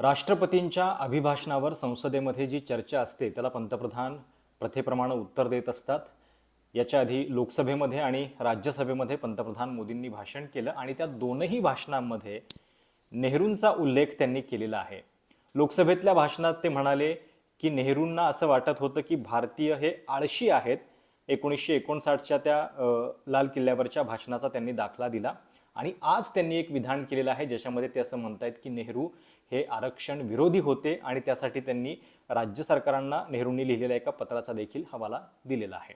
राष्ट्रपतींच्या अभिभाषणावर संसदेमध्ये जी चर्चा असते त्याला पंतप्रधान प्रथेप्रमाणे उत्तर देत असतात. याच्या आधी लोकसभेमध्ये आणि राज्यसभेमध्ये पंतप्रधान मोदींनी भाषण केलं आणि त्या दोनही भाषणांमध्ये नेहरूंचा उल्लेख त्यांनी केलेला आहे. लोकसभेतल्या भाषणात ते म्हणाले की नेहरूंना असं वाटत होतं की भारतीय हे आळशी आहेत. एकोणीसशे एकोणसाठच्या त्या लाल किल्ल्यावरच्या भाषणाचा त्यांनी दाखला दिला. आणि आज त्यांनी एक विधान केलेलं आहे ज्याच्यामध्ये ते असं म्हणत आहेत की नेहरू हे आरक्षण विरोधी होते आणि त्यासाठी त्यांनी राज्य सरकारांना नेहरूंनी लिहिलेल्या एका पत्राचा देखील हवाला दिलेला आहे.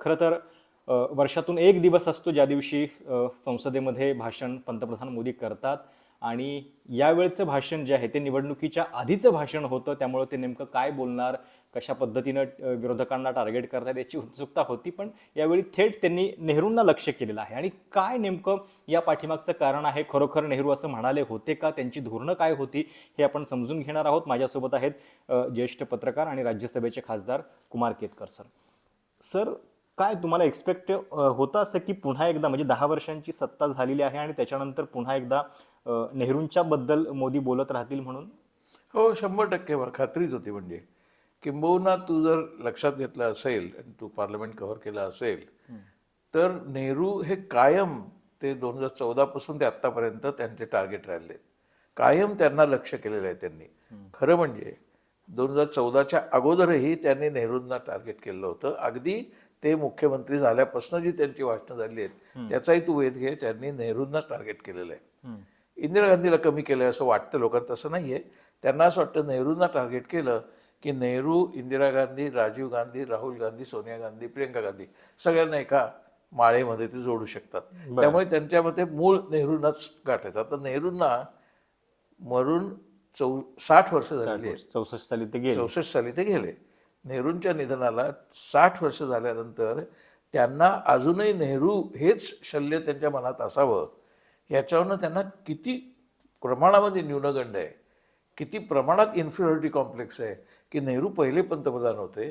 खरं तर वर्षातून एक दिवस असतो ज्या दिवशी संसदेमध्ये भाषण पंतप्रधान मोदी करतात आणि यावेळचं भाषण जे आहे ते निवडणुकीच्या आधीचं भाषण होतं त्यामुळं ते नेमकं काय बोलणार कशा पद्धतीनं विरोधकांना टार्गेट करतात याची उत्सुकता होती पण यावेळी थेट त्यांनी नेहरूंना लक्ष केलेलं आहे. आणि काय नेमकं या पाठीमागचं कारण आहे? खरोखर नेहरू असं म्हणाले होते का? त्यांची धोरणं काय होती? हे आपण समजून घेणार आहोत. माझ्यासोबत आहेत ज्येष्ठ पत्रकार आणि राज्यसभेचे खासदार कुमार केतकर सर. सर काय तुम्हाला एक्सपेक्ट होतं असं की पुन्हा एकदा म्हणजे दहा वर्षांची सत्ता झालेली आहे आणि त्याच्यानंतर पुन्हा एकदा नेहरूंच्याबद्दल नेहरूंच्या बद्दल मोदी बोलत राहतील म्हणून? हो शंभर टक्के खात्रीच होती म्हणजे. किंबहुना तू जर लक्षात घेतलं असेल आणि तू पार्लमेंट कव्हर केलं असेल तर नेहरू हे कायम ते दोन हजार चौदापासून ते आत्तापर्यंत त्यांचे टार्गेट राहिले. कायम त्यांना लक्ष केलेलं आहे त्यांनी. खरं म्हणजे दोन हजार चौदाच्या अगोदरही त्यांनी नेहरूंना टार्गेट केलं होतं. अगदी ते मुख्यमंत्री झाल्यापासून जी त्यांची भाषणं झाली आहेत त्याचाही तू वेध घे त्यांनी नेहरूंनाच टार्गेट केलेलं आहे. इंदिरा गांधीला कमी केलं असं वाटतं लोकांना तसं नाही आहे त्यांना असं वाटतं नेहरूंना टार्गेट केलं की नेहरू इंदिरा गांधी राजीव गांधी राहुल गांधी सोनिया गांधी प्रियंका गांधी सगळ्यांना एका माळेमध्ये ते जोडू शकतात. त्यामुळे त्यांच्या मते मूळ नेहरूंनाच गाठायचं. आता नेहरूंना मरून चौ साठ वर्ष झालेली आहेत. चौसष्ट साली ते गेले. चौसष्ट साली ते गेले. नेहरूंच्या निधनाला साठ वर्ष झाल्यानंतर त्यांना अजूनही नेहरू हेच शल्य त्यांच्या मनात असावं. याच्यावरनं त्यांना किती प्रमाणामध्ये न्यूनगंड आहे किती प्रमाणात इन्फिरियरिटी कॉम्प्लेक्स आहे की नेहरू पहिले पंतप्रधान होते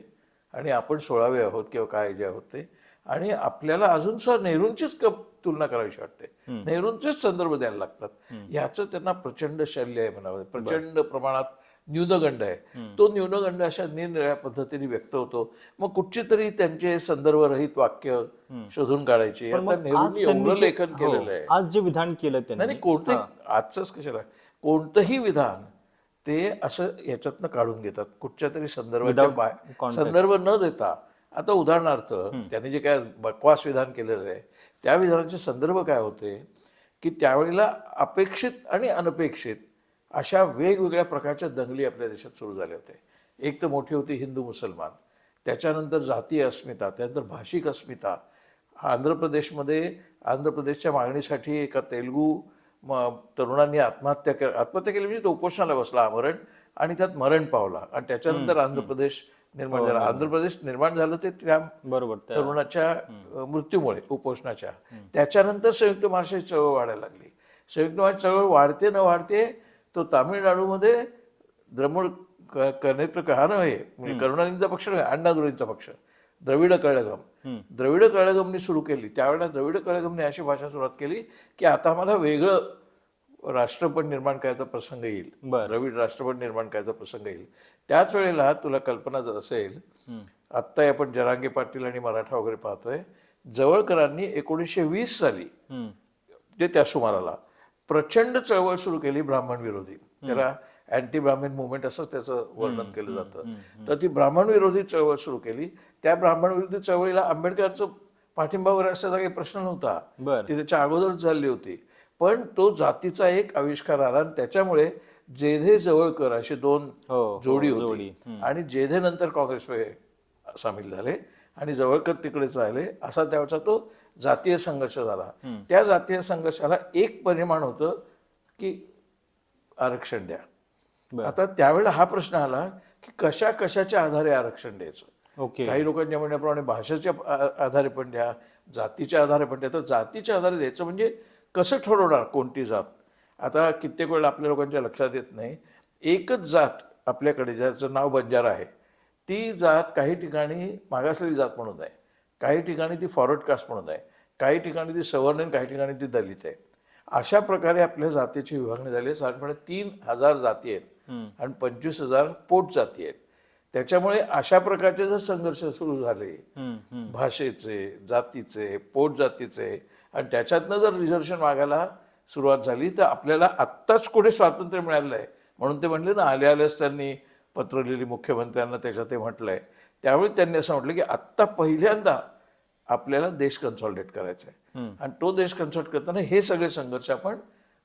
आणि आपण सोळावे आहोत किंवा काय जे आहोत ते. आणि आपल्याला अजून सुद्धा नेहरूंचीच क तुलना करावीशी वाटते. नेहरूंचेच संदर्भ द्यायला लागतात. ह्याचं त्यांना प्रचंड शल्य आहे म्हणावं प्रचंड प्रमाणात न्यूनगंड आहे. तो न्यूनगंड अशा निरनिळ्या पद्धतीने व्यक्त होतो. मग कुठची तरी त्यांचे संदर्भरहित वाक्य शोधून काढायची. नेहरूंनी एवढं लेखन हो, केलेलं आहे. आज जे विधान केलं त्यांनी. कोणते आजचंच कशाला? कोणतंही विधान ते असं याच्यातनं काढून घेतात. कुठच्या तरी संदर्भाच्या. संदर्भ न देता. आता उदाहरणार्थ त्यांनी जे काय बकवास विधान केलेलं आहे त्या विधानाचे संदर्भ काय होते? की त्यावेळेला अपेक्षित आणि अनपेक्षित अशा वेगवेगळ्या प्रकारच्या दंगली आपल्या देशात सुरू झाल्या होत्या एक तर मोठी होती हिंदू मुसलमान. त्याच्यानंतर जातीय अस्मिता त्यानंतर भाषिक अस्मिता. आंध्र प्रदेशमध्ये आंध्र प्रदेशच्या मागणीसाठी एका तेलुगू म तरुणांनी आत्महत्या के आत्महत्या केली म्हणजे तो उपोषणाला बसला आमरण आणि त्यात मरण पावला. आणि त्याच्यानंतर आंध्र प्रदेश निर्माण झाला. आंध्र प्रदेश निर्माण झालं ते त्या बरोबर तरुणाच्या मृत्यूमुळे उपोषणाच्या. त्याच्यानंतर संयुक्त महाराष्ट्राची चळवळ वाढायला लागली. संयुक्त महाराष्ट्र चळवळ वाढते न वाढते तो तामिळनाडूमध्ये द्रमण क- कर्णेत्र का नव्हे म्हणजे करुणानिधीचा पक्ष नव्हे अण्णादुरींचा पक्ष. द्रविड कळगम द्रविड कळगमनी सुरू केली. त्यावेळेला द्रविड कळगमने अशी भाषा सुरुवात केली की आता आम्हाला वेगळं राष्ट्रपट निर्माण करायचा प्रसंग येईल. द्रविड राष्ट्रपट निर्माण करायचा प्रसंग येईल. त्याच वेळेला तुला कल्पना जर असेल आत्ता आपण जरांगे पाटील आणि मराठा वगैरे पाहतोय जवळकरांनी एकोणीसशे वीस साली. ते त्या सुमाराला प्रचंड चळवळ सुरू केली ब्राह्मण विरोधी. त्याला अँटी ब्राह्मण मुवमेंट असंच त्याचं वर्णन केलं जातं. तर ती ब्राह्मण विरोधी चळवळ सुरू केली. त्या ब्राह्मण विरोधी चळवळीला आंबेडकरांचं पाठिंबा वगैरे असण्याचा काही प्रश्न नव्हता. ती त्याच्या अगोदरच झाली होती. पण तो जातीचा एक आविष्कार आला आणि त्याच्यामुळे जेधे जवळकर अशी दोन हो, हो, जोडी. होती. आणि जेधे नंतर काँग्रेसमध्ये सामील झाले आणि जवळकर तिकडेच राहिले असा त्याचा तो जातीय संघर्ष झाला. त्या जातीय संघर्षाला एक परिमाण होतं की आरक्षण द्या. आता त्यावेळेला हा प्रश्न आला की कशा कशाच्या आधारे आरक्षण द्यायचं? ओके. काही लोकांच्या म्हणण्याप्रमाणे भाषेच्या आधारे पण द्या जातीच्या आधारे पण द्या. तर जातीच्या आधारे द्यायचं म्हणजे कसं ठरवणार कोणती जात? आता कित्येक वेळेला आपल्या लोकांच्या लक्षात येत नाही. एकच जात आपल्याकडे ज्याचं नाव बंजारा आहे ती जात काही ठिकाणी मागासलेली जात म्हणून आहे. काही ठिकाणी ती फॉरवर्ड कास्ट म्हणून आहे. काही ठिकाणी ती सवर्ण आहे, काही ठिकाणी ती दलित आहे. अशा प्रकारे आपल्या जातीची विभागणी झाली आहे. साधारणपणे तीन हजार जाती आहेत. आणि पंचवीस हजार पोट जाती आहेत. त्याच्यामुळे अशा प्रकारचे जर संघर्ष सुरू झाले भाषेचे जातीचे पोट जातीचे आणि त्याच्यातनं जर रिझर्वेशन मागायला सुरुवात झाली तर आपल्याला आत्ताच कुठे स्वातंत्र्य मिळालं आहे? म्हणून ते म्हणले ना आले आल्यास त्यांनी पत्र लिहिली मुख्यमंत्र्यांना त्याच्यात ते म्हटलंय. त्यावेळी त्यांनी असं म्हटलं की आत्ता पहिल्यांदा आपल्याला देश कन्सॉल्टेट करायचा आहे आणि तो देश कन्सॉल्ट करताना हे सगळे संघर्ष आपण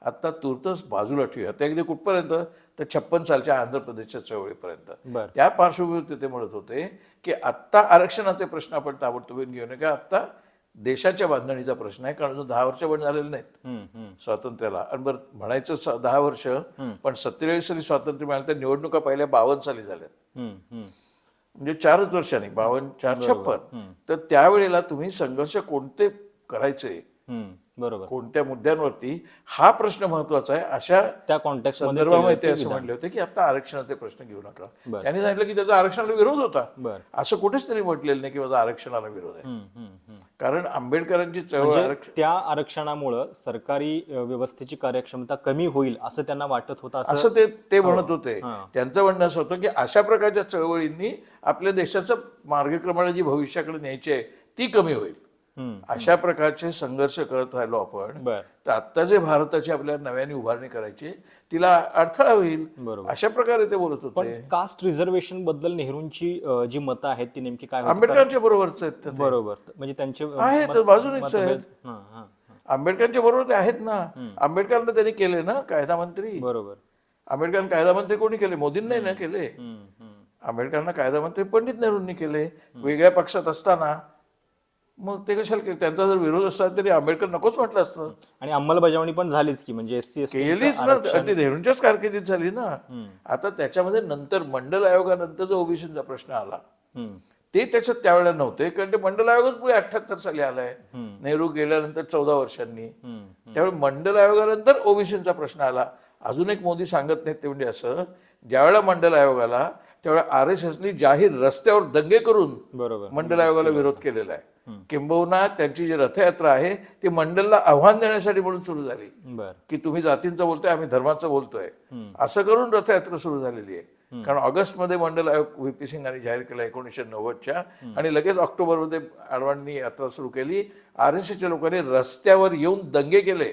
आत्ता तुर्तच बाजूला ठेवूया. ते अगदी कुठपर्यंत? तर छप्पन सालच्या आंध्र प्रदेशच्या चळवळीपर्यंत. त्या पार्श्वभूमीवर ते म्हणत होते की आत्ता आरक्षणाचे प्रश्न आपण ताबडतोब घेऊ नये का आत्ता देशाच्या बांधणीचा प्रश्न आहे कारण अजून दहा वर्ष पण झालेले नाहीत. स्वातंत्र्याला. आणि बरं म्हणायचं दहा वर्ष पण सत्तेचाळीस साली स्वातंत्र्य मिळालं तर निवडणुका पहिल्या बावन्न साली झाल्यात. म्हणजे चारच वर्षांनी बावन्न चार छप्पन. तर त्यावेळेला तुम्ही संघर्ष कोणते करायचे? बरोबर. कोणत्या मुद्द्यांवरती हा प्रश्न महत्त्वाचा आहे अशा त्या कॉन्टॅक्टमध्ये संदर्भामध्ये ते असं म्हणले होते की आता आरक्षणाचे प्रश्न घेऊ नका. त्यांनी सांगितलं की त्याचा आरक्षणाला विरोध होता. बर. असं कुठेच त्यांनी म्हटलेलं नाही की माझा आरक्षणाला विरोध आहे. कारण आंबेडकरांची चळवळ म्हणजे त्या आरक्षणामुळं सरकारी व्यवस्थेची कार्यक्षमता कमी होईल असं त्यांना वाटत होतं असं ते ते म्हणत होते. त्यांचं म्हणणं असं होतं की अशा प्रकारच्या चळवळींनी आपल्या देशाचं मार्गक्रमण जी भविष्याकडे न्यायची आहे ती कमी होईल. अशा प्रकारचे संघर्ष करत राहिलो आपण तर आत्ता जे भारताची आपल्या नव्याने उभारणी करायची तिला अडथळा होईल. अशा प्रकारे ते बोलत होते. कास्ट रिझर्वेशनबद्दल नेहरूंची जी मतं आहेत ती नेमकी काय आंबेडकरांच्या बरोबरच आहेत. बरोबर. म्हणजे त्यांचे आहेत बाजूनेच आहेत. आंबेडकरांच्या बरोबर ते आहेत ना. आंबेडकरांना त्यांनी केले ना कायदा मंत्री. बरोबर. आंबेडकरांना कायदा मंत्री कोणी केले? मोदींनी ना केले. आंबेडकरांना कायदा मंत्री पंडित नेहरूंनी केले. वेगळ्या पक्षात असताना मग ते कशाला केले? त्यांचा जर विरोध असता तरी आंबेडकर नकोच म्हटलं असतं. आणि अंमलबजावणी पण झालीच की म्हणजे एस सी एस केलीच ना. ती नेहरूंच्याच कारकिर्दीत झाली ना. आता त्याच्यामध्ये नंतर मंडल आयोगानंतर जो ओबीसीचा प्रश्न आला ते त्याच्यात त्यावेळेला नव्हते कारण ते मंडल आयोगच पुढे अठ्याहत्तर साली आलाय. नेहरू गेल्यानंतर चौदा वर्षांनी. त्यावेळी मंडल आयोगानंतर ओबीसीचा प्रश्न आला. अजून एक मोदी सांगत नाहीत ते म्हणजे असं ज्यावेळेला मंडल आयोग आला त्यावेळेला आर एस एसनी जाहीर रस्त्यावर दंगे करून बरोबर. मंडल आयोगाला विरोध केलेला आहे. किंबहुना त्यांची जी रथयात्रा आहे ती मंडलला आव्हान देण्यासाठी म्हणून सुरू झाली. बर. की तुम्ही जातींचं बोलतोय आम्ही धर्माचं बोलतोय. असं करून रथयात्रा सुरू झालेली आहे. कारण ऑगस्टमध्ये मंडल आयोग व्ही सिंग यांनी जाहीर केला एकोणीसशे नव्वदच्या. आणि लगेच ऑक्टोबरमध्ये आडवाणी यात्रा सुरू केली. आर एस एसच्या लोकांनी रस्त्यावर येऊन दंगे केले.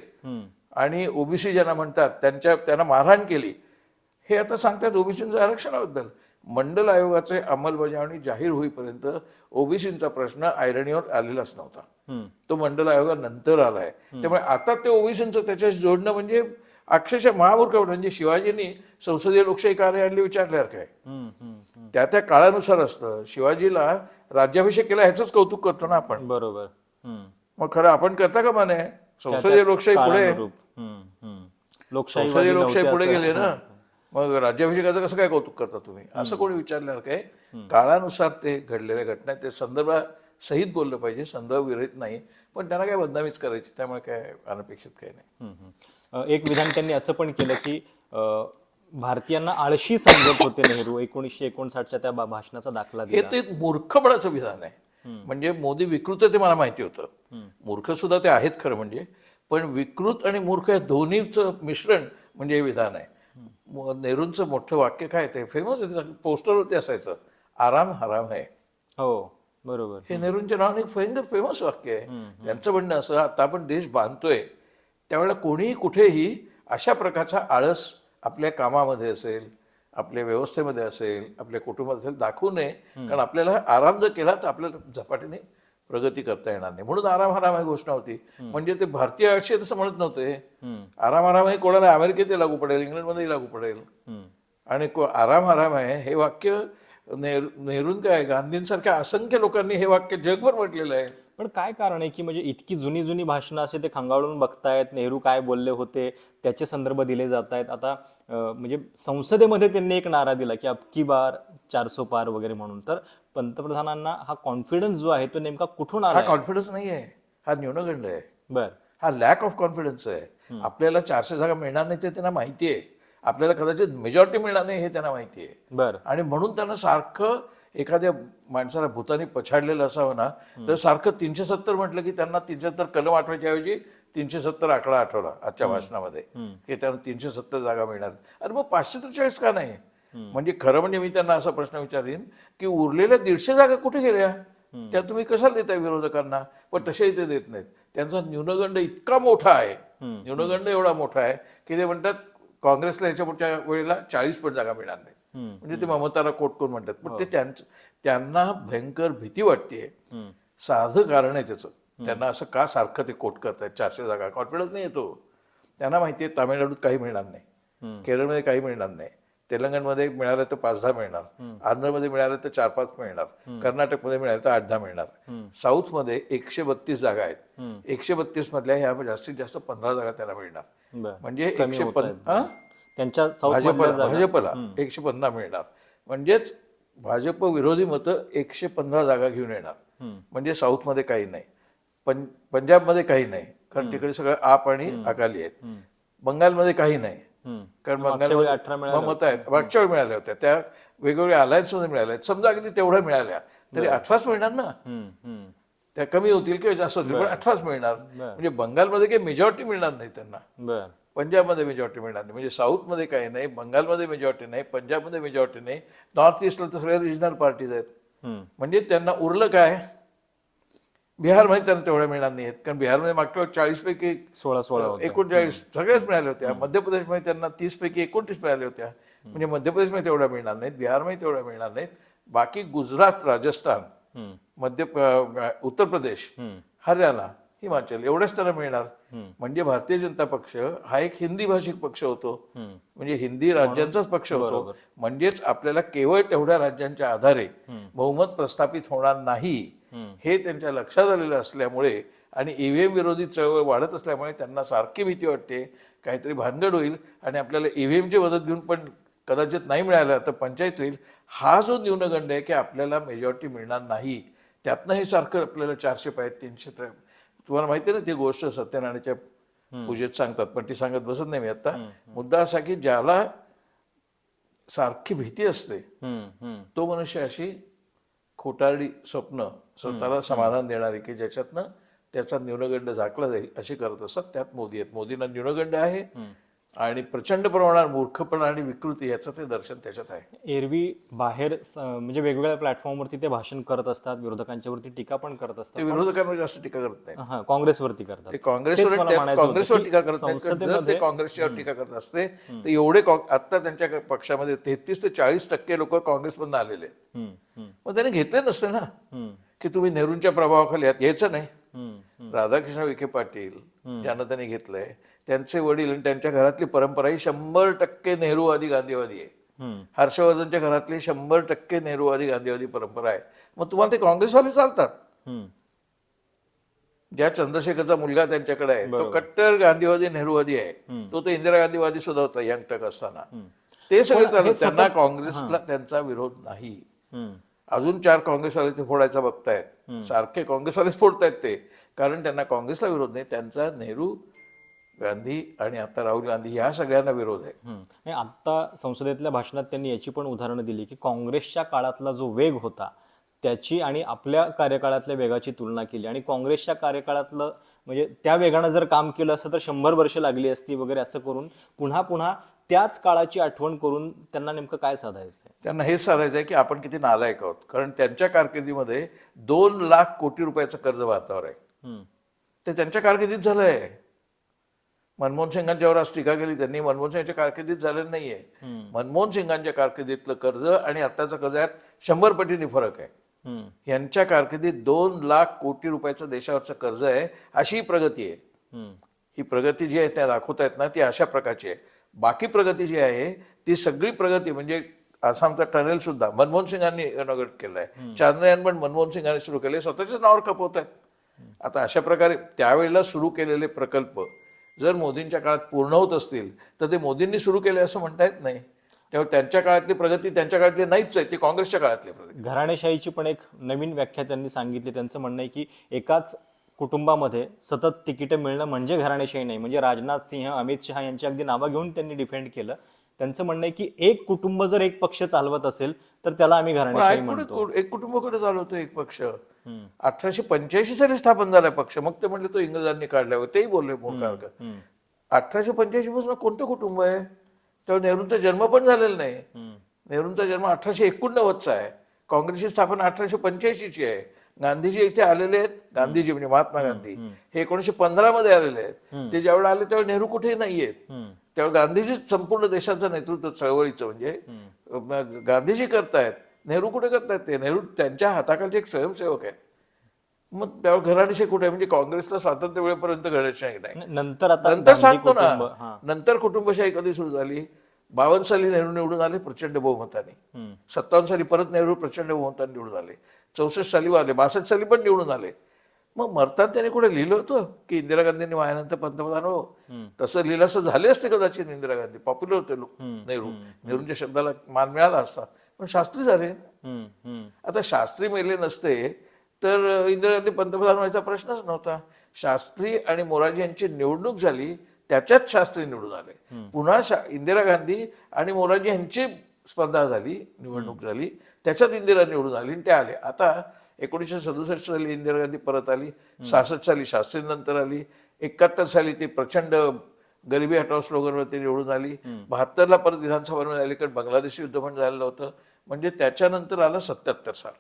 आणि ओबीसी ज्यांना म्हणतात त्यांच्या त्यांना मारहाण केली. हे आता सांगतात ओबीसींचं आरक्षणाबद्दल. मंडल आयोगाचे अंमलबजावणी जाहीर होईपर्यंत ओबीसींचा प्रश्न ऐरणीवर आलेलाच नव्हता. तो मंडल आयोगानंतर आलाय. त्यामुळे आता ते ओबीसींचं त्याच्याशी जोडणं म्हणजे अक्षरशः महामूर्ख म्हणजे शिवाजींनी संसदीय लोकशाही कार्यालय विचारल्यावर काय? हम्म, हम्म, हम्म. त्या त्या काळानुसार असतं. शिवाजीला राज्याभिषेक केला ह्याच कौतुक करतो ना आपण. बरोबर. मग खरं आपण करता का माने? संसदीय लोकशाही पुढे लोकशाही पुढे गेले ना. मग राज्याभिषेकाचं कसं काय कौतुक करता तुम्ही? असं कोणी विचारल्यावर काय? काळानुसार ते घडलेल्या घटना आहेत, ते संदर्भा सहित बोललं पाहिजे संदर्भ विरहित नाही. पण त्यांना काय बदनामीच करायची त्यामुळे काय अनपेक्षित काही नाही. एक विधान त्यांनी असं पण केलं की भारतीयांना आळशी समजत होते नेहरू. एकोणीसशे एकोणसाठच्या त्या भाषणाचा दाखला हे ते मूर्खपणाचं विधान आहे. म्हणजे मोदी विकृत ते मला माहिती होतं. मूर्ख सुद्धा ते आहेत खरं म्हणजे. पण विकृत आणि मूर्ख या दोन्हीचं मिश्रण म्हणजे हे विधान आहे. नेहरूंचं मोठं वाक्य काय ते? फेमस आहे पोस्टरवरती असायचं. आराम हराम आहे हो बरोबर. हे नेहरूंच्या नावाने एक भयंकर फेमस वाक्य आहे. त्यांचं म्हणणं असं आता आपण देश बांधतोय. त्यावेळेला कोणीही कुठेही अशा प्रकारचा आळस आपल्या कामामध्ये असेल आपल्या व्यवस्थेमध्ये असेल आपल्या कुटुंबात असेल दाखवू नये. कारण आपल्याला आराम जर केला तर आपल्याला झपाटीने प्रगती करता येणार नाही. म्हणून आराम आराम ही घोषणा होती. म्हणजे ते भारतीय आहे तसं म्हणत नव्हते. आराम आराम हे कोणाला अमेरिकेतही लागू पडेल इंग्लंडमध्येही लागू पडेल. आणि को- आराम आराम आहे हे वाक्य नेहरू नेहरूं काय गांधींसारख्या असंख्य लोकांनी हे वाक्य जगभर म्हटलेलं आहे. पण काय कारण आहे की म्हणजे इतकी जुनी जुनी भाषणं असे ते खांगाळून बघतायत नेहरू काय बोलले होते त्याचे संदर्भ दिले जात आहेत आता म्हणजे संसदेमध्ये त्यांनी एक नारा दिला की अबकी बार चारसो पार वगैरे म्हणून. तर पंतप्रधानांना हा कॉन्फिडन्स जो आहे तो नेमका कुठून हा आला कॉन्फिडन्स नाही आहे. हा न्यूनगंड आहे. बर. हा लॅक ऑफ कॉन्फिडन्स आहे. आपल्याला चारशे जागा मिळणार नाही ते त्यांना माहिती आहे. आपल्याला कदाचित मेजॉरिटी मिळणार नाही हे त्यांना माहिती आहे. बर. आणि म्हणून त्यांना सारखं एखाद्या माणसाला भूतानी पछाडलेलं असावं ना तर सारखं तीनशे सत्तर म्हटलं की त्यांना तीनशे सत्तर कलम आठवायच्या ऐवजी तीनशे सत्तर आकडा आठवला आजच्या भाषणामध्ये. की त्यांना तीनशे सत्तर जागा मिळणार. अरे मग पाचशे त्रेचाळीस का नाही? म्हणजे खरं म्हणजे मी त्यांना असा प्रश्न विचारीन की उरलेल्या दीडशे जागा कुठे गेल्या? त्या तुम्ही कशाला देताय विरोधकांना? पण तसेही ते देत नाहीत. त्यांचा न्यूनगंड इतका मोठा आहे. न्यूनगंड एवढा मोठा आहे की ते म्हणतात काँग्रेसला याच्या पुढच्या वेळेला चाळीस पण जागा मिळणार नाही म्हणजे ते ममताला कोट करून म्हणतात. पण ते त्यांचं त्यांना भयंकर भीती वाटते. साधं कारण आहे त्याचं. त्यांना असं का सारखं ते कोट करतायत? चारशे जागा. कॉन्फिडन्स नाही येतो. त्यांना माहिती आहे तामिळनाडूत काही मिळणार नाही. केरळमध्ये काही मिळणार नाही. तेलंगणमध्ये मिळालं तर पाच दहा मिळणार. आंध्रमध्ये मिळालं तर चार पाच मिळणार. कर्नाटकमध्ये मिळालं तर आठ दहा मिळणार. साऊथमध्ये एकशे बत्तीस जागा आहेत. एकशे बत्तीस मधल्या ह्या जास्तीत जास्त पंधरा जागा त्यांना मिळणार. म्हणजे एकशे? त्यांच्या भाजपला भाजपला एकशे पन्नास मिळणार. म्हणजेच भाजप विरोधी मतं एकशे पंधरा जागा घेऊन येणार. म्हणजे साऊथमध्ये काही नाही. पं पंजाबमध्ये काही नाही. कारण तिकडे सगळं आप आणि अकाली आहेत. बंगालमध्ये काही नाही. कारण वेळी अठरा मत आहेत. मागच्या वेळी मिळाल्या होत्या. त्या वेगवेगळ्या alliance मध्ये मिळाल्या आहेत. समजा अगदी तेवढ्या मिळाल्या. तरी अठराच मिळणार ना? त्या कमी होतील किंवा जास्त होतील पण अठराच मिळणार. म्हणजे बंगालमध्ये काही मेजॉरिटी मिळणार नाही त्यांना. पंजाबमध्ये मेजॉरिटी मिळणार नाही. म्हणजे साऊथमध्ये काही नाही बंगालमध्ये मेजॉरिटी नाही पंजाबमध्ये मेजॉरिटी नाही. नॉर्थ ईस्टला तर सगळ्या रिजनल पार्टीज आहेत. म्हणजे त्यांना उरलं काय? बिहारमध्ये त्यांना तेवढ्या मिळणार नाही आहेत. कारण बिहारमध्ये मागच्या चाळीसपैकी सोळा सोळा एकोणचाळीस सगळ्याच मिळाल्या होत्या मध्य प्रदेशमध्ये त्यांना तीसपैकी एकोणतीस मिळाल्या होत्या. म्हणजे मध्य प्रदेशमध्ये तेवढ्या मिळणार नाहीत. बिहारमध्ये तेवढ्या मिळणार नाहीत. बाकी गुजरात राजस्थान मध्य उत्तर प्रदेश हरियाणा हिमाचल एवढ्याच त्यांना मिळणार. म्हणजे भारतीय जनता पक्ष हा एक हिंदी भाषिक पक्ष होतो. म्हणजे हिंदी राज्यांचाच पक्ष होतो. म्हणजेच आपल्याला केवळ तेवढ्या राज्यांच्या आधारे बहुमत प्रस्थापित होणार नाही. हे त्यांच्या लक्षात आलेलं असल्यामुळे आणि ईव्हीएम विरोधी चळवळ वाढत असल्यामुळे त्यांना सारखी भीती वाटते. काहीतरी भानगड होईल आणि आपल्याला ईव्हीएमची मदत घेऊन पण कदाचित नाही मिळालं तर पंचायत होईल. हा जो न्यूनगंड आहे की आपल्याला मेजॉरिटी मिळणार नाही. त्यातनं हे सारखं आपल्याला चारशे पाहिजे तीनशे तुम्हाला माहिती आहे ना ती गोष्ट सत्यनारायणच्या पूजेत सांगतात. पण ती सांगत बसत नाही मी आता. मुद्दा असा की ज्याला सारखी भीती असते तो मनुष्य अशी खोटारडी स्वप्न स्वतःला समाधान देणारी की ज्याच्यातनं त्याचा न्यूनगंड झाकला जाईल अशी करत असतात त्यात मोदी आहेत. मोदींना न्यूनगंड आहे. आणि प्रचंड प्रमाणात मूर्खपणा आणि विकृती याचं ते दर्शन त्याच्यात आहे. एरवी बाहेर म्हणजे वेगवेगळ्या प्लॅटफॉर्मवरती ते भाषण करत असतात विरोधकांच्यावरती टीका पण करत असतात. ते विरोधकांवर जास्त टीका करत नाही हा काँग्रेसवरती करतात. ते काँग्रेसवर काँग्रेसवर टीका करत जर ते संसदेमध्ये काँग्रेसच्यावर टीका करत असते तर एवढे आता त्यांच्या पक्षामध्ये तेहतीस ते चाळीस टक्के लोक काँग्रेसमधून आलेले आहेत. मग त्याने घेतले नसते ना की तुम्ही नेहरूंच्या प्रभावाखाली यायचं नाही. राधाकृष्ण विखे पाटील ज्यांना त्यांनी घेतलंय त्यांचे वडील आणि त्यांच्या घरातली परंपरा ही शंभर टक्के नेहरूवादी गांधीवादी आहे. हर्षवर्धनच्या घरातली शंभर टक्के नेहरूवादी गांधीवादी परंपरा आहे. मग तुम्हाला ते काँग्रेसवाले चालतात. ज्या चंद्रशेखरचा मुलगा त्यांच्याकडे आहे तो कट्टर गांधीवादी नेहरूवादी आहे. तो तर इंदिरा गांधीवादी सुद्धा होता यंग टक असताना. ते सगळे चालत त्यांना काँग्रेसला त्यांचा विरोध नाही. अजून चार काँग्रेसवाले ते फोडायचा बघतायत. सारखे काँग्रेसवालेच फोडतायत ते. कारण त्यांना काँग्रेसला विरोध नाही. त्यांचा नेहरू गांधी आणि आता राहुल गांधी या सगळ्यांना विरोध आहे. आत्ता संसदेतल्या भाषणात त्यांनी याची पण उदाहरणं दिली की काँग्रेसच्या काळातला जो वेग होता त्याची आणि आपल्या कार्यकाळातल्या वेगाची तुलना केली. आणि काँग्रेसच्या कार्यकाळातलं म्हणजे त्या वेगानं जर काम केलं असतं तर शंभर वर्ष लागली असती वगैरे असं करून पुन्हा पुन्हा त्याच काळाची आठवण करून त्यांना नेमकं काय साधायचं त्यांना हेच साधायचं आहे की आपण किती नालायक आहोत. कारण त्यांच्या कारकिर्दीमध्ये दोन लाख कोटी रुपयाचं कर्ज भारतावर आहे. आहे ते त्यांच्या कारकिर्दीत झालं आहे मनमोहन सिंगांच्यावर आज टीका केली. त्यांनी मनमोहन सिंगांच्या कारकिर्दीत झालेलं नाहीये. मनमोहन सिंगांच्या कारकिर्दीतलं कर्ज आणि आत्ताचं कर्ज यात शंभर पटीने फरक आहे. यांच्या कारकिर्दीत दोन लाख कोटी रुपयाचं देशावरचं कर्ज आहे अशी ही प्रगती आहे. ही प्रगती जी आहे त्या दाखवतायत ना ती अशा प्रकारची आहे. बाकी प्रगती जी आहे ती सगळी प्रगती म्हणजे आसामचा टनेल सुद्धा मनमोहन सिंगांनी इनॉग्रेट केलाय. चांद्रयान पण मनमोहन सिंगांनी सुरू केले स्वतःच्याच नावावर खपवत आहेत आता अशा प्रकारे त्यावेळेला सुरू केलेले प्रकल्प जर मोदींच्या काळात पूर्ण होत असतील तर ते मोदींनी सुरू केले असं म्हणता येत नाही. तेव्हा त्यांच्या काळातली प्रगती त्यांच्या काळातली नाहीच आहे ती काँग्रेसच्या काळातली प्रगती. घराणेशाहीची पण एक नवीन व्याख्या त्यांनी सांगितली. त्यांचं म्हणणं आहे की एकाच कुटुंबामध्ये सतत तिकीटं मिळणं म्हणजे घराणेशाही नाही म्हणजे राजनाथ सिंह अमित शहा यांची अगदी नावं घेऊन त्यांनी डिफेंड केलं. त्यांचं म्हणणं आहे की एक कुटुंब जर एक पक्ष चालवत असेल तर त्याला आम्ही एक म्हणतो. एक कुटुंब कुठे चालवतो एक पक्ष? अठराशे पंच्याऐंशी साली स्थापन झालाय पक्ष. मग ते म्हणले तो इंग्रजांनी काढल्यावर तेही बोलले मूळकार अठराशे पंच्याऐंशी पासून कोणतं कुटुंब आहे? तेव्हा नेहरूंचा जन्म पण झालेला नाही. नेहरूंचा जन्म अठराशे एकोणनव्वदचा आहे. काँग्रेसची स्थापना अठराशे पंच्याऐंशीची आहे. गांधीजी इथे आलेले आहेत. गांधीजी म्हणजे महात्मा गांधी. हे एकोणीशे पंधरा मध्ये आलेले आहेत. ते ज्यावेळेला आले त्यावेळेला नेहरू कुठेही नाहीयेत. त्यावेळेला गांधीजीच संपूर्ण देशाचं नेतृत्व चळवळीचं म्हणजे गांधीजी करतायत नेहरू कुठे करतायत? ते नेहरू त्यांच्या हाताखालचे एक स्वयंसेवक आहेत. मग त्यावेळेला घराणेशाही कुठे? म्हणजे काँग्रेसला स्वातंत्र्य वेळेपर्यंत घराणेशाही नाही. नंतर आता नंतर सांगतो ना नंतर कुटुंबशाही कधी सुरू झाली? बावन्न साली नेहरू निवडून आले प्रचंड बहुमताने. सत्तावन्न साली परत नेहरू प्रचंड बहुमताने निवडून आले. चौसष्ट साली आले बासष्ट साली पण निवडून आले. मग मरतात त्याने कुठे लिहिलं होतं? की इंदिरा गांधींनी माझ्यानंतर पंतप्रधान हो तसं लिहिलं असं झाले असते कदाचित इंदिरा गांधी. पॉप्युलर होते लोक. नेहरू. नेहरूंच्या शब्दाला मान मिळाला असता. पण शास्त्री झाले. आता शास्त्री मेले नसते तर इंदिरा गांधी पंतप्रधान व्हायचा प्रश्नच नव्हता. शास्त्री आणि मोरारजी यांची निवडणूक झाली त्याच्यात शास्त्री निवडून आले. पुन्हा इंदिरा गांधी आणि मोरारजी यांची स्पर्धा झाली निवडणूक झाली. त्याच्यात इंदिरा निवडून आली आणि ते आले आता एकोणीसशे सदुसष्ट साली इंदिरा गांधी परत आली सहासष्ट साली शास्त्री नंतर आली एकाहत्तर साली ती प्रचंड गरिबी हटाव स्लोगनवरती निवडून आली बहात्तरला परत विधानसभेमध्ये आली कारण बांगलादेश युद्ध पण झालेलं होतं. म्हणजे त्याच्यानंतर आलं सत्याहत्तर साल.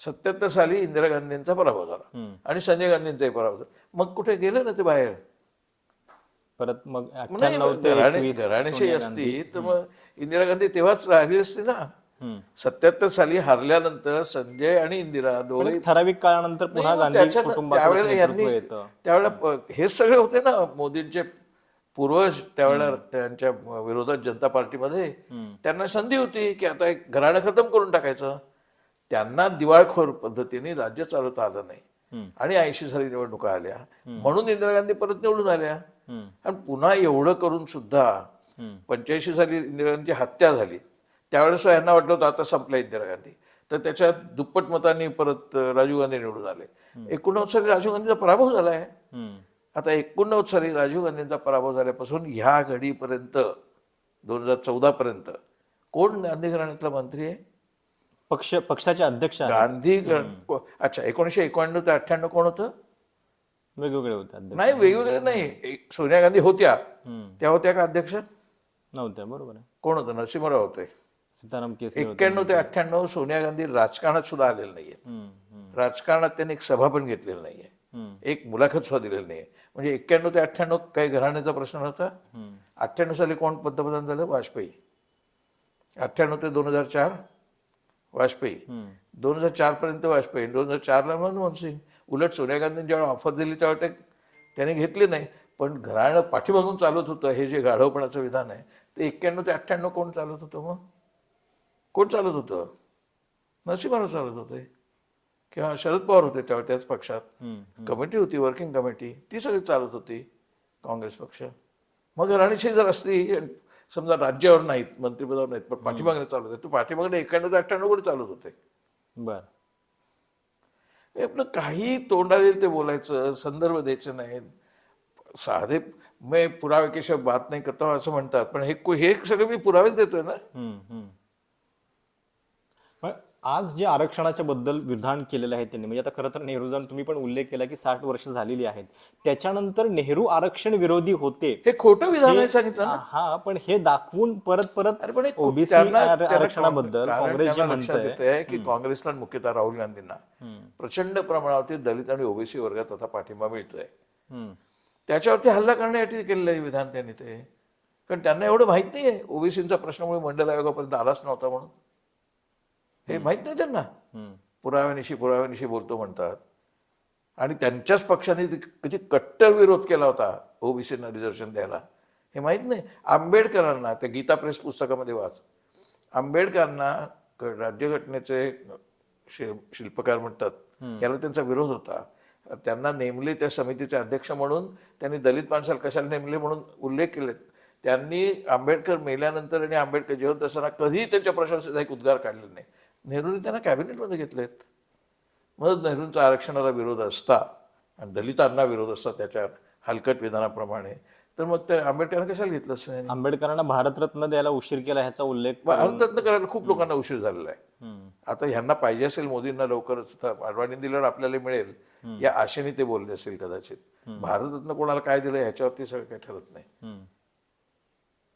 सत्याहत्तर साली इंदिरा गांधींचा पराभव झाला. आणि संजय गांधींचाही पराभव झाला. मग कुठे गेले ना ते बाहेर? परत मग नाही अठ्ठ्याण्णव ते घराणे एकवीस घराणेशाही सोनिया असती तर मग इंदिरा गांधी तेव्हाच राहिली असती ना. सत्याहत्तर साली हारल्यानंतर संजय आणि इंदिरा दोघे ठराविक काळानंतर पुन्हा गांधी कुटुंबाकडे त्यावेळेला नेतृत्व यांनी येतं. त्यावेळेला प- हेच सगळे होते ना मोदींचे पूर्वज त्यावेळेला त्यांच्या विरोधात जनता पार्टीमध्ये. त्यांना संधी होती की आता एक घराणं खतम करून टाकायचं. त्यांना दिवाळखोर पद्धतीने राज्य चालवता आलं नाही. आणि ऐंशी साली निवडणुका आल्या. म्हणून इंदिरा गांधी परत निवडून आल्या. आणि पुन्हा एवढं करून सुद्धा पंच्याऐंशी साली इंदिरा गांधीची हत्या झाली. त्यावेळेस यांना वाटलं होतं आता संपल्या इंदिरा गांधी. तर त्याच्या दुप्पट मतांनी परत राजीव गांधी निवडून आले. एकोणनव्वद साली राजीव गांधीचा पराभव झाला आहे. आता एकोणनव्वद साली राजीव गांधींचा पराभव झाल्यापासून ह्या घडीपर्यंत दोन हजार चौदा पर्यंत कोण गांधी घराण्यातला मंत्री आहे? पक्ष पक्षाचे अध्यक्ष. गांधी अच्छा एकोणीशे एकोणनव्वद ते अठ्ठ्याण्णव कोण होतं? वेगवेगळे होते नाही वेगवेगळे नाही. सोनिया गांधी होत्या. त्या होत्या का अध्यक्ष? नव्हत्या बरोबर कोण होतं? नरसिंहराव होते. सीताराम केसरी एक्क्याण्णव ते अठ्ठ्याण्णव सोनिया गांधी राजकारणात सुद्धा आलेले नाहीये. हम्म, हम्म, राजकारणात त्यांनी एक सभा पण घेतलेली नाहीये. एक मुलाखत सुद्धा दिलेली नाहीये. म्हणजे एक्क्याण्णव ते अठ्ठ्याण्णव काही घराण्याचा प्रश्न होता अठ्ठ्याण्णव साली कोण पंतप्रधान झालं? वाजपेयी. अठ्ठ्याण्णव ते दोन हजार चार वाजपेयी. दोन हजार चार पर्यंत वाजपेयी. दोन हजार चारला मनमोहन सिंग. उलट सोनिया गांधींनी ज्यावेळेला ऑफर दिली त्यावेळेला ते त्याने घेतली नाही. पण घराणं पाठीमागून चालत होतं हे जे गाढवपणाचं विधान आहे ते एक्क्याण्णव ते अठ्ठ्याण्णव कोण चालत होतं मग? कोण चालत होतं? नरसिंहराव चालत होते. किंवा शरद पवार होते त्यावेळेला त्याच पक्षात. कमिटी होती वर्किंग कमिटी ती सगळी चालत होती काँग्रेस पक्ष. मग घराणीशी जर असती समजा राज्यावर नाहीत मंत्रिपदावर नाहीत पण पाठीमागणे चालत होते तर पाठीमागणे एकाण्णव ते अठ्ठ्याण्णवकडे चालत होते. बर. आपलं काही तोंडाला येईल ते बोलायचं संदर्भ द्यायचे नाहीत. साधे मी पुरावे केशिवाय बात नाही करतो असं म्हणतात पण हे हे सगळं मी पुरावेच देतोय ना. आज जे आरक्षणाच्या बद्दल विधान केलेलं आहे त्यांनी म्हणजे आता खरं तर नेहरूजान तुम्ही पण उल्लेख केला की साठ वर्ष झालेली आहेत. त्याच्यानंतर नेहरू आरक्षण विरोधी होते. हे खोटं विधान सांगितलं हा पण हे दाखवून परत परत ओबीसी आरक्षणाबद्दल काँग्रेस जे म्हणतंय. की काँग्रेसला मुख्यतः राहुल गांधींना प्रचंड प्रमाणावरती दलित आणि ओबीसी वर्गात आता पाठिंबा मिळतोय. त्याच्यावरती हल्ला करण्यासाठी केलेलं आहे विधान त्यांनी ते. कारण त्यांना एवढं माहीत नाही आहे ओबीसीचा प्रश्नामुळे मंडल आयोगापर्यंत आलाच नव्हता म्हणून. हे माहीत नाही त्यांना. पुराव्यानिशी पुराव्यानिशी बोलतो म्हणतात. आणि त्यांच्याच पक्षाने किती कट्टर विरोध केला होता ओबीसीना रिझर्वेशन द्यायला. हे माहीत नाही. आंबेडकरांना त्या गीता प्रेस पुस्तकामध्ये वाच. आंबेडकरांना राज्यघटनेचे शिल्पकार म्हणतात. याला त्यांचा विरोध होता. त्यांना नेमले त्या समितीचे अध्यक्ष म्हणून त्यांनी दलित माणसाला कशाला नेमले म्हणून उल्लेख केलेत त्यांनी आंबेडकर मेल्यानंतर आणि आंबेडकर जिवंत असताना कधीही त्यांच्या प्रशंसेचा एक उद्गार काढलेला नाही. नेहरूंनी त्यांना कॅबिनेटमध्ये घेतलेत मग नेहरूंचा आरक्षणाला विरोध असता आणि दलितांना विरोध असता त्याच्या हलकट विधानाप्रमाणे तर मग त्या आंबेडकरांना कशाला घेतलं असं? आंबेडकरांना भारतरत्न द्यायला उशीर केला ह्याचा उल्लेख भारतरत्न करायला खूप लोकांना उशीर झालेला आहे. आता ह्यांना पाहिजे असेल मोदींना लवकरच तर आडवाणी दिल्यावर आपल्याला मिळेल या आशेने ते बोलले असेल कदाचित भारतरत्न कोणाला काय दिलं ह्याच्यावरती सगळं काही ठरत नाही.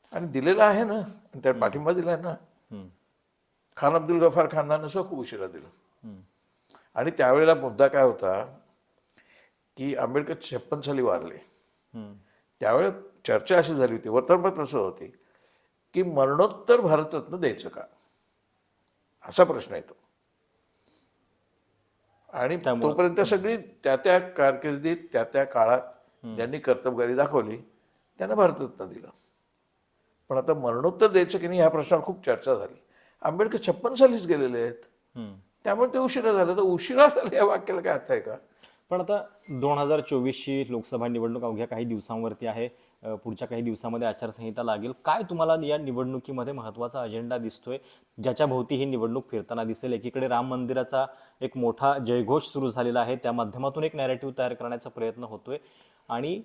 आणि दिलेलं आहे ना त्यात पाठिंबा दिलाय ना. खान अब्दुल गफार खानना नसं खूप उशिरा दिलं. आणि त्यावेळेला मुद्दा काय होता की आंबेडकर छप्पन साली वारले. त्यावेळेस चर्चा अशी झाली होती वर्तमानपत्र असं होती की मरणोत्तर भारतरत्न द्यायचं का असा प्रश्न येतो आणि तोपर्यंत सगळी त्या त्या कारकिर्दीत त्या त्या काळात ज्यांनी कर्तबगारी दाखवली त्यांना भारतरत्न दिलं पण आता मरणोत्तर द्यायचं की नाही ह्या प्रश्नावर खूप चर्चा झाली आंबेडकर छप्पन सालीच गेलेले आहेत. त्यामुळे ते उशिरा झालं. तर उशिरा झालं या वाक्याला काय अर्थ आहे का? पण आता दोन हजार चोवीसची लोकसभा निवडणूक अवघ्या काही दिवसांवरती आहे. पुढच्या काही दिवसामध्ये आचारसंहिता लागेल. काय तुम्हाला या निवडणुकीमध्ये महत्त्वाचा अजेंडा दिसतोय? ज्याच्या भोवती ही निवडणूक फिरताना दिसेल. एकीकडे राम मंदिराचा एक मोठा जयघोष सुरू झालेला आहे. त्या माध्यमातून एक नॅरेटिव्ह तयार करण्याचा प्रयत्न होतोय. आणि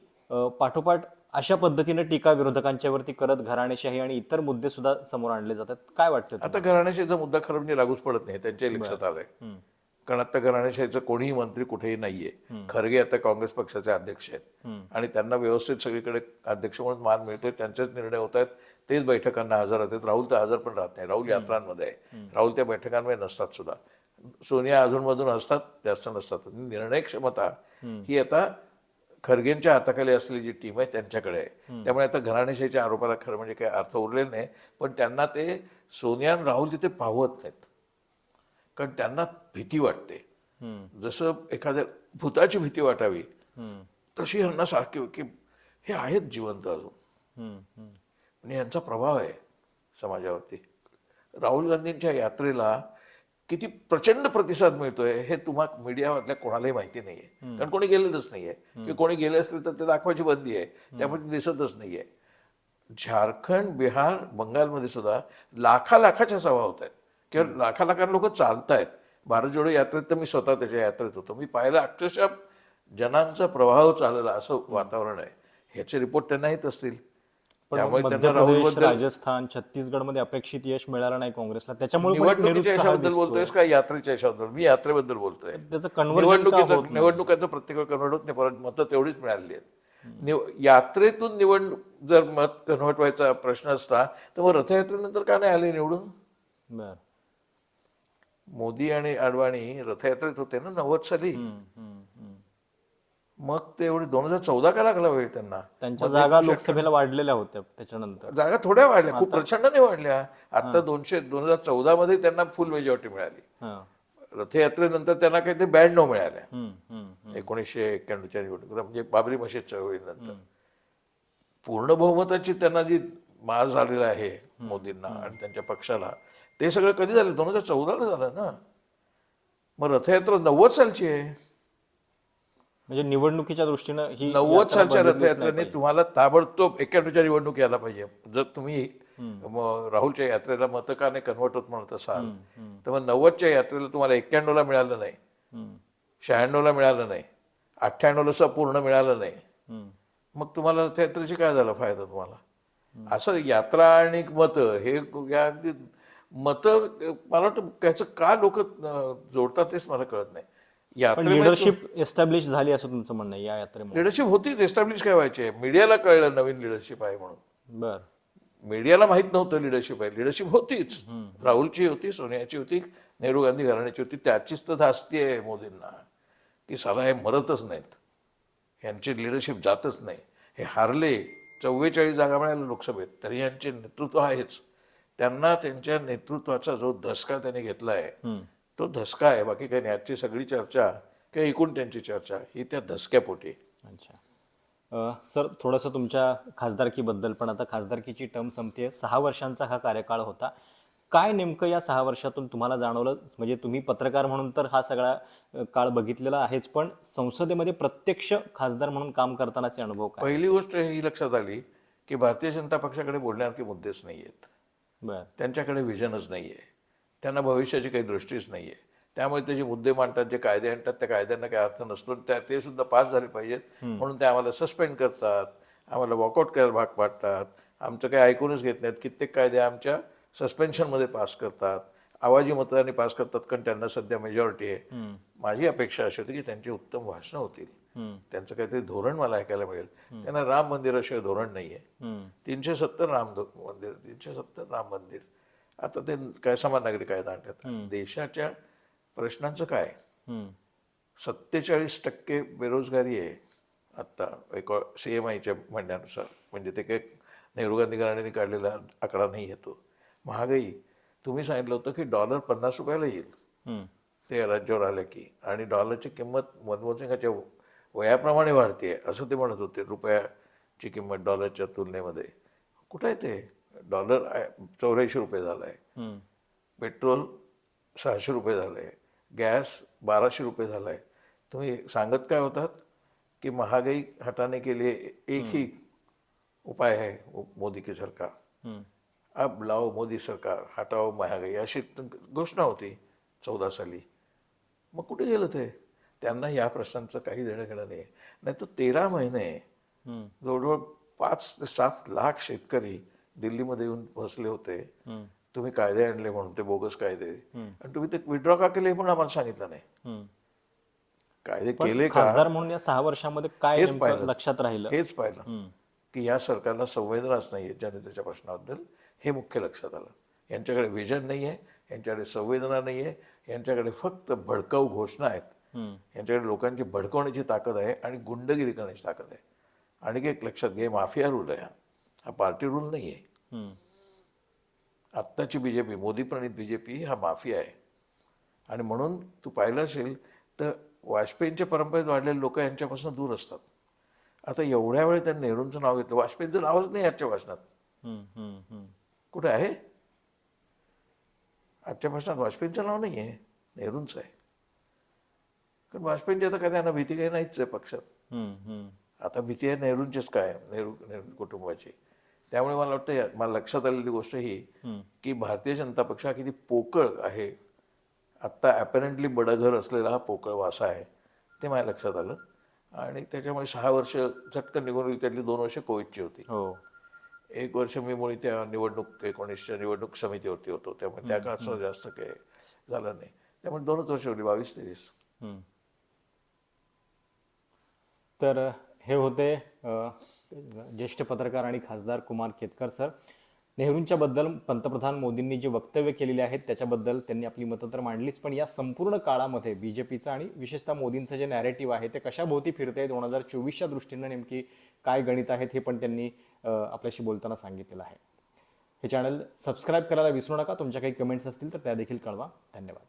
पाठोपाठ अशा पद्धतीने टीका विरोधकांच्यावरती करत घराणेशाही आणि इतर मुद्दे सुद्धा समोर आणले जातात. काय वाटतं आता घराण्याशाहीचा मुद्दा खरं म्हणजे लागूच पडत नाही त्यांच्याही लक्षात आलंय. कारण आता घराण्याशाहीचं कोणीही मंत्री कुठेही नाहीये. खरगे आता काँग्रेस पक्षाचे अध्यक्ष आहेत. आणि त्यांना व्यवस्थित सगळीकडे अध्यक्ष म्हणून मान मिळतोय त्यांचेच निर्णय होत आहेत. तेच बैठकांना हजर राहतात. राहुल तर हजर पण राहत नाही. राहुल यात्रांमध्ये आहे. राहुल त्या बैठकांमध्ये नसतात सुद्धा. सोनिया अधूनमधून असतात जास्त नसतात. निर्णय क्षमता ही आता खरगेंच्या हाताखाली असलेली जी टीम आहे त्यांच्याकडे आहे त्यामुळे आता घराणेशाहीच्या आरोपाला खरं म्हणजे काही अर्थ उरलेला नाही पण त्यांना ते सोनिया आणि राहुल तिथे पाहवत नाहीत कारण त्यांना भीती वाटते. जसं एखाद्या भूताची भीती वाटावी. तशी यांना सारखी की हे आहेत जिवंत अजून. आणि यांचा प्रभाव आहे समाजावरती राहुल गांधींच्या यात्रेला किती प्रचंड प्रतिसाद मिळतोय हे तुम्हा मीडियामधल्या कोणालाही माहिती नाहीये. कारण कोणी गेलेलंच नाहीये. की कोणी गेले असले तर ते दाखवायची बंदी आहे. त्यामुळे ते दिसतच नाहीये. झारखंड बिहार बंगालमध्ये सुद्धा लाखा लाखाच्या सभा होत आहेत. किंवा लाखा लाखां लोक चालत आहेत भारत जोडो यात्रेत तर मी स्वतः त्याच्या यात्रेत होतो. मी पाहिलं अक्षरशः जनांचा प्रभाव चालला असं वातावरण आहे. ह्याचे रिपोर्ट त्यांना येत असतील पण त्यामुळे मध्य त्यांना प्रदेश राहुलबद्दल राजस्थान छत्तीसगडमध्ये अपेक्षित यश मिळालं नाही काँग्रेसला. त्याच्यामुळे पण एक निवडणुकीच्या निरुत्साह यशाबद्दल दिसतोय. बोलतोयस का? यात्रेच्या यशाबद्दल. मी यात्रेबद्दल बोलतोय. त्याचं conversion का निवडणुकीचं निवडणुकाचं प्रत्येक कन्वर्ट होत नाही परत मतं तेवढीच मिळालेली आहेत. निव- यात्रेतून निवडणूक जर मत कन्वर्ट व्हायचा प्रश्न असता तर मग रथयात्रेनंतर का नाही आले निवडून? बर. मोदी आणि आडवाणी रथयात्रेत होते ना नव्वद साली. हम्म, हम्म, हम्म. मग ते एवढे दोन हजार चौदा का लागला वेळ त्यांना? त्यांच्या जागा लोकसभेला वाढलेल्या होत्या त्याच्यानंतर. जागा थोड्या वाढल्या खूप प्रचंड नाही वाढल्या. आता दोनशे दोन हजार चौदा मध्ये त्यांना फुल मेजॉरिटी मिळाली. हा. रथयात्रेनंतर त्यांना काहीतरी ब्याण्णव मिळाल्या. एकोणीसशे एक्क्याण्णवच्या निवडणुकीत म्हणजे बाबरी मशीद चळवळीनंतर पूर्ण बहुमताची त्यांना जी मार झालेला आहे मोदींना आणि त्यांच्या पक्षाला ते सगळं कधी झालं? दोन हजार चौदाला झालं ना. मग रथयात्रा नव्वद सालची आहे. म्हणजे निवडणुकीच्या दृष्टीनं ही नव्वद सालच्या नाही रथयात्रेने. तुम्हाला ताबडतोब एक्क्याण्णवच्या निवडणूक यायला पाहिजे. जर तुम्ही राहुलच्या यात्रेला मतकाने कन्वर्ट होत म्हणत असाल तर मग नव्वदच्या यात्रेला तुम्हाला एक्क्याण्णवला मिळालं नाही. शहाण्णवला मिळालं नाही. अठ्ठ्याण्णवला सुद्धा पूर्ण मिळालं नाही. मग तुम्हाला रथयात्रेची काय झाला फायदा तुम्हाला? असं यात्रा आणि मत हे या अगदी मत मला वाटतं त्याचं का लोक जोडतात तेच मला कळत नाही. पण लिडरशिप एस्टॅब्लिश झाली असं तुमचं म्हणणं आहे या यात्रेमुळे? लिडरशिप होतीच एस्टॅब्लिश काय व्हायचे? मीडियाला कळलं नवीन लिडरशिप आहे म्हणून. बर. मीडियाला माहीत नव्हतं लिडरशिप आहे. लिडरशिप होतीच. राहुलची होती सोनियाची होती नेहरू गांधी घराण्याची होती. त्याचीच तर धास्ती आहे मोदींना. की साला हे मरतच नाहीत. यांची लिडरशिप जातच नाही. हे हारले चव्वेचाळीस जागा मिळाल्या लोकसभेत तरी यांचे नेतृत्व आहेच. त्यांना त्यांच्या नेतृत्वाचा जो धसका त्यांनी घेतला आहे तो धसका आहे. बाकी काही नाही. आजची सगळी चर्चा किंवा एकूण त्यांची चर्चा ही त्या धसक्यापोटी. अच्छा. अ, सर थोडंसं तुमच्या खासदारकीबद्दल पण आता खासदारकीची टर्म संपते सहा वर्षांचा हा कार्यकाळ होता. काय नेमकं या सहा वर्षातून तुम्हाला जाणवलं? म्हणजे तुम्ही पत्रकार म्हणून तर हा सगळा अ, काळ बघितलेला आहेच पण संसदेमध्ये प्रत्यक्ष खासदार म्हणून काम करतानाचे अनुभव काय? पहिली गोष्ट ही लक्षात आली की भारतीय जनता पक्षाकडे बोलण्यासारखे मुद्देच नाही आहेत बर. त्यांच्याकडे व्हिजनच नाही आहे त्यांना भविष्याची काही दृष्टीच नाही आहे त्यामुळे ते जे मुद्दे मांडतात जे कायदे आणतात त्या कायद्यांना काही अर्थ नसतो त्या ते सुद्धा पास झाले पाहिजेत. म्हणून ते आम्हाला सस्पेंड करतात आम्हाला वॉकआउट करायला भाग पाडतात. आमचं काही ऐकूनच घेत नाहीत. कित्येक कायदे आमच्या सस्पेन्शनमध्ये पास करतात. आवाजी मतदानी पास करतात कारण त्यांना सध्या मेजॉरिटी आहे. माझी अपेक्षा अशी होती की त्यांची उत्तम भाषणं होतील. त्यांचं काहीतरी धोरण मला ऐकायला मिळेल. त्यांना राम मंदिराशिवाय धोरण नाही आहे तीनशे सत्तर राम मंदिर तीनशे सत्तर राम मंदिर. आता ते काय समान नागरिक कायदा आणतात देशाच्या प्रश्नांचं काय? सत्तेचाळीस टक्के बेरोजगारी आहे आत्ता एक सी एम आयच्या म्हणण्यानुसार. म्हणजे ते काही नेहरू गांधी घराण्याने काढलेला आकडा नाही येतो महागाई. तुम्ही सांगितलं होतं की डॉलर पन्नास रुपयाला येईल. ते राज्यावर आलं की. आणि डॉलरची किंमत मनमोहन सिंगाच्या वयाप्रमाणे वाढते असं ते म्हणत होते. रुपयाची किंमत डॉलरच्या तुलनेमध्ये. कुठं आहे ते? डॉलर चौऱ्याऐंशी रुपये झाला आहे पेट्रोल सहाशे रुपये झालं आहे गॅस बाराशे रुपये झाला आहे तुम्ही सांगत काय होतात? की महागाई हटाने के लिए एक ही उपाय है वो मोदी की सरकार. अब लाओ मोदी सरकार हटाओ महागाई. अशी घोषणा होती चौदा साली. मग कुठे गेलं ते? त्यांना या प्रश्नांचं काही देणं घेणं नाही. नाही तर तेरा महिने जवळजवळ पाच ते सात लाख शेतकरी दिल्लीमध्ये येऊन बसले होते. तुम्ही कायदे आणले म्हणून ते बोगस कायदे. आणि तुम्ही ते विड्रॉ का केले पण आम्हाला सांगितलं नाही. कायदे केले का? खासदार म्हणून या सहा वर्षामध्ये काय हेच पाहिलं. लक्षात राहिलं? हेच पाहिलं. की या सरकारला संवेदनाच नाही आहे जनतेच्या प्रश्नाबद्दल. हे मुख्य लक्षात आलं. यांच्याकडे विजन नाही आहे यांच्याकडे संवेदना नाही आहे यांच्याकडे फक्त भडकाऊ घोषणा आहेत. यांच्याकडे लोकांची भडकवण्याची ताकद आहे आणि गुंडगिरी करण्याची ताकद आहे. आणि एक लक्षात घे माफिया रूल आहे हा. पार्टी रूल नाही आहे आत्ताची बी जे पी मोदी प्रणित बी जे पी हा माफिया आहे. आणि म्हणून तू पाहिलं असेल तर वाजपेयींच्या परंपरेत वाढलेले लोक यांच्यापासून दूर असतात. आता एवढ्या वेळ त्यांनी नेहरूंचं नाव घेतलं. वाजपेयींचं नावच नाही आजच्या भाषणात. कुठे आहे? आजच्या भाषणात वाजपेयींचं नाव नाही आहे नेहरूंचं आहे. कारण वाजपेयींची आता काय त्यांना भीती काही नाहीच आहे पक्षात. आता भीती आहे नेहरूंचीच काय नेहरू नेहरू कुटुंबाची. त्यामुळे मला वाटतं मला लक्षात आलेली गोष्ट ही की भारतीय जनता पक्ष हा किती पोकळ आहे. आत्ता ॲपरंटली बडघर असलेला हा पोकळ वासा आहे ते माझ्या लक्षात आलं. आणि त्याच्यामुळे सहा वर्ष झटकन निघून गेली त्यातली दोन वर्ष कोविडची होती. हो. एक वर्ष मी मुळी त्या निवडणूक एकोणीसच्या निवडणूक समितीवरती होतो त्यामुळे त्या काळात जास्त काही झालं नाही. त्यामुळे दोनच वर्ष होती बावीस तेवीस तर हे होते ज्येष्ठ पत्रकार आणि खासदार कुमार केतकर सर. नेहरूंच्या बद्दल पंतप्रधान मोदींनी जे वक्तव्य केलेले आहेत त्याच्याबद्दल त्यांनी आपली मतं तर मांडलीच पण या संपूर्ण काळामध्ये बी जे पीचं आणि विशेषतः मोदींचं जे नॅरेटिव्ह आहे ते कशाभोवती फिरते दोन हजार चोवीसच्या दृष्टीनं नेमकी काय गणित आहेत हे पण त्यांनी आपल्याशी बोलताना सांगितलेलं आहे. हे चॅनल सबस्क्राईब करायला विसरू नका तुमच्या काही कमेंट्स असतील तर त्या देखील कळवा. धन्यवाद.